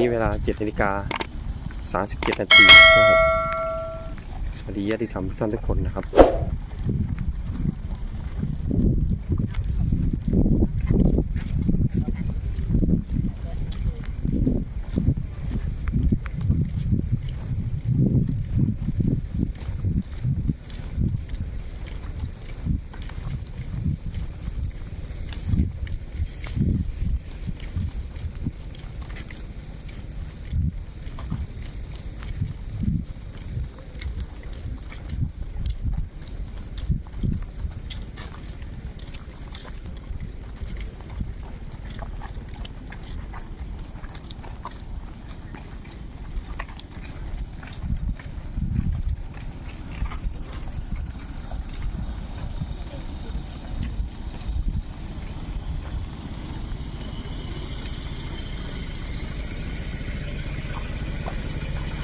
นี้เวลา7นาฬิกา37นาทีนะครับ สวัสดีญาติธรรมทุกท่านทุกคนนะครับ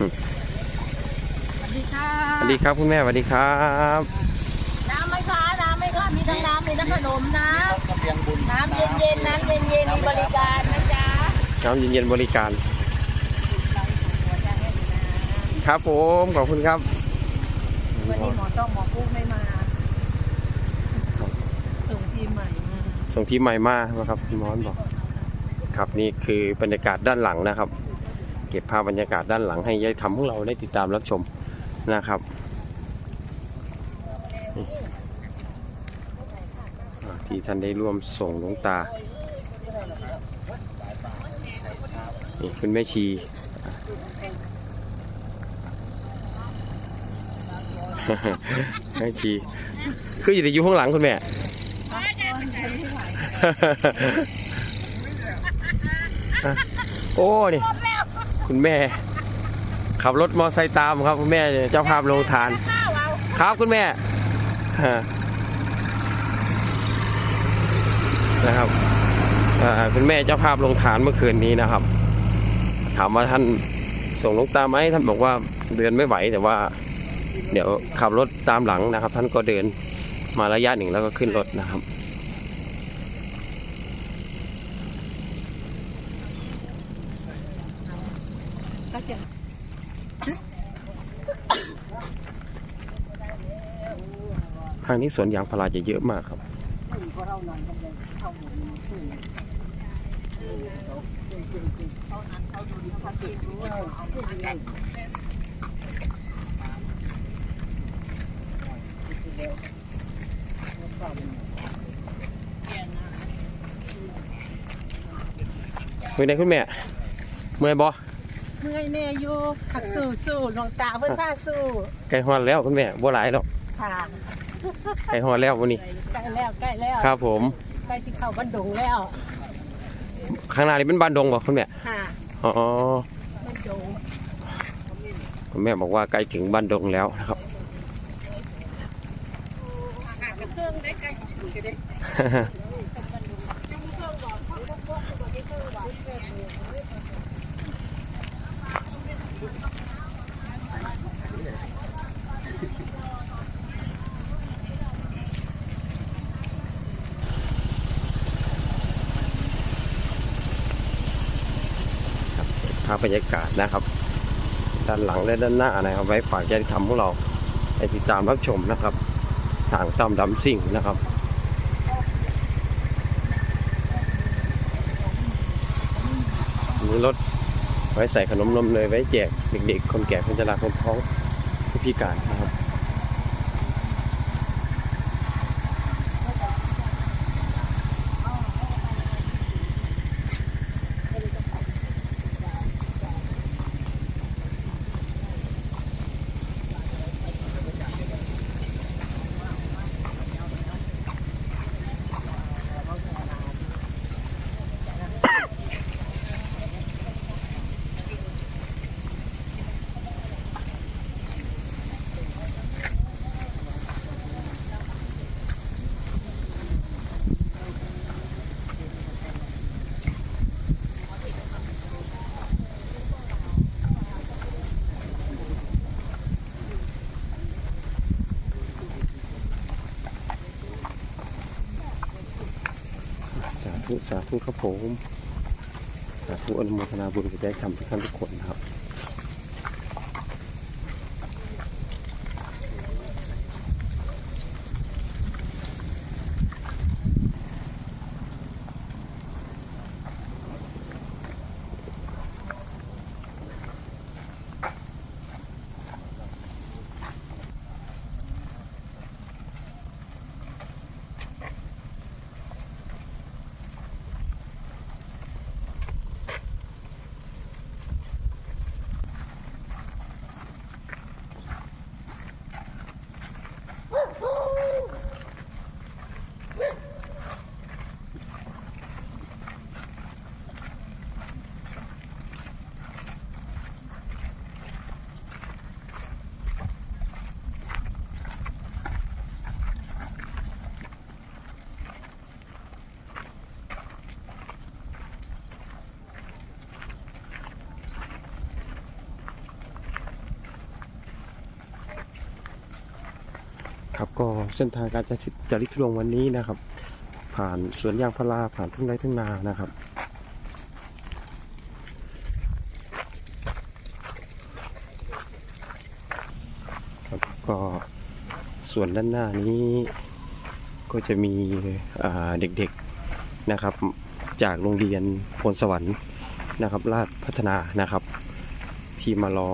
สวัสดีค่ะสวัสดีครับคุณแม่สวัสดีครับน้ำไหมคะน้ำไหมคะมีทั้งน้ำมีทั้งขนมนะน้ำเย็นๆน้ำเย็นๆมีบริการนะจ๊ะน้ำเย็นๆบริการ ครับผมขอบคุณครับวันนี้หมอต้องหมอปุ๊กไม่มาครับส่งทีมใหม่มาส่งทีมใหม่มานะครับพี่มอนบอก ครับนี่คือบรรยากาศด้านหลังนะครับ เก็บภาพบรรยากาศด้านหลังให้ยายทำพวกเราได้ติดตามรับชมนะครับที่ท่านได้ร่วมส่งหลวงตานี่คุณแม่ชีแม่ชี คืออยู่ในยู่ข้างหลังคุณแม่โอ้นี่ คุณแม่ ขับรถมอไซค์ตามครับคุณแม่เจ้าภาพโรงทาน ครับคุณแม่นะครับคุณแม่เจ้าภาพลงทานเมื่อคืนนี้นะครับ ถามว่าท่านส่งลงตาไหมท่านบอกว่าเดินไม่ไหวแต่ว่า เดี๋ยวขับรถตามหลังนะครับ ท่านก็เดินมาระยะหนึ่งแล้วก็ขึ้นรถนะครับ จะทางนี้สวนยางพาราจะเยอะมากครับ เป็นไงคุณแม่ เมื่อยบอ เมื่อยแน่อยู่ผักสู้สู้หลวงตาเพิ่นพาสู้ไก่ฮอนแล้วคุณแม่บ่หลายหรอกค่ะไก่ฮอนแล้ววันนี้ใกล้แล้วใกล้แล้วครับผมใกล้สิเข้าบ้านดงแล้วข้างหน้านี่เป็นบ้านดงบ่คุณแม่ค่ะอ๋อบ้านดงคุณแม่บอกว่าใกล้ถึงบ้านดงแล้วนะครับหากระเครื่องได้ใกล้สิถึงกันเด้ ภาพบรรยากาศนะครับ ด้านหลังและด้านหน้านะครับ ไว้ฝากใจทำของเราไปติดตามรับชมนะครับทางต้อมดำซิ่งนะครับมีรถไว้ใส่ขนมนมเนยไว้แจกเด็กๆ คนแก่คนชราคนท้องผู้พิการนะครับ สา ธุสาธุครับผม สาธุอนุโมทนาบุญกับได้ทำทุกท่านทุกคนครับ ครับ ก็เส้นทางการจะจริตทุดงวันนี้นะครับ ผ่านสวนยางพาราผ่านทุ่งไร่ทุ่งนานะครับก็ส่วนด้านหน้านี้ก็จะมีเด็กๆนะครับ จากโรงเรียนพลสวรรค์นะครับ ราชพัฒนานะครับ ที่มารอ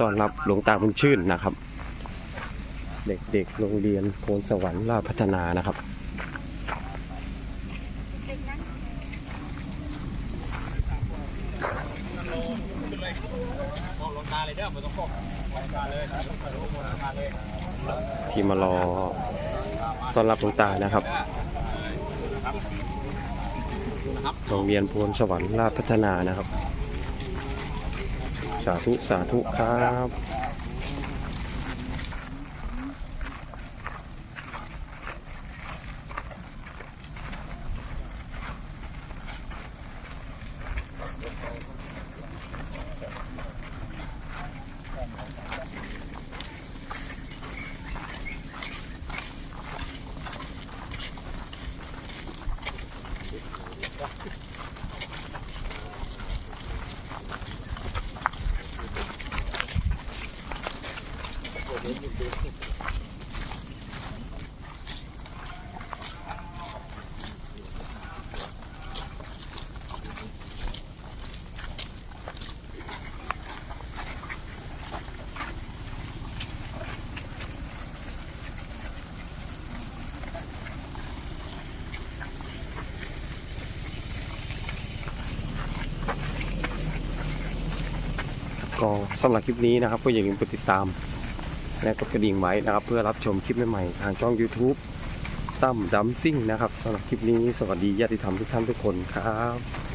ต้อนรับหลวงตาบุญชื่นนะครับ เด็กๆ โรงเรียนโพนสวรรค์ราพัฒนานะครับ ที่มารอต้อนรับหลวงตานะครับโรงเรียนโพนสวรรค์ราพัฒนานะครับ สาธุ สาธุครับ ก็สำหรับคลิปนี้นะครับ ก็อย่าลืมกดติดตาม และกดกระดิ่งไว้นะครับ เพื่อรับชมคลิปใหม่ๆทางช่อง YouTube ตั้มดัมซิ่งนะครับสำหรับคลิปนี้สวัสดีญาติธรรมทุกท่านทุกคนครับ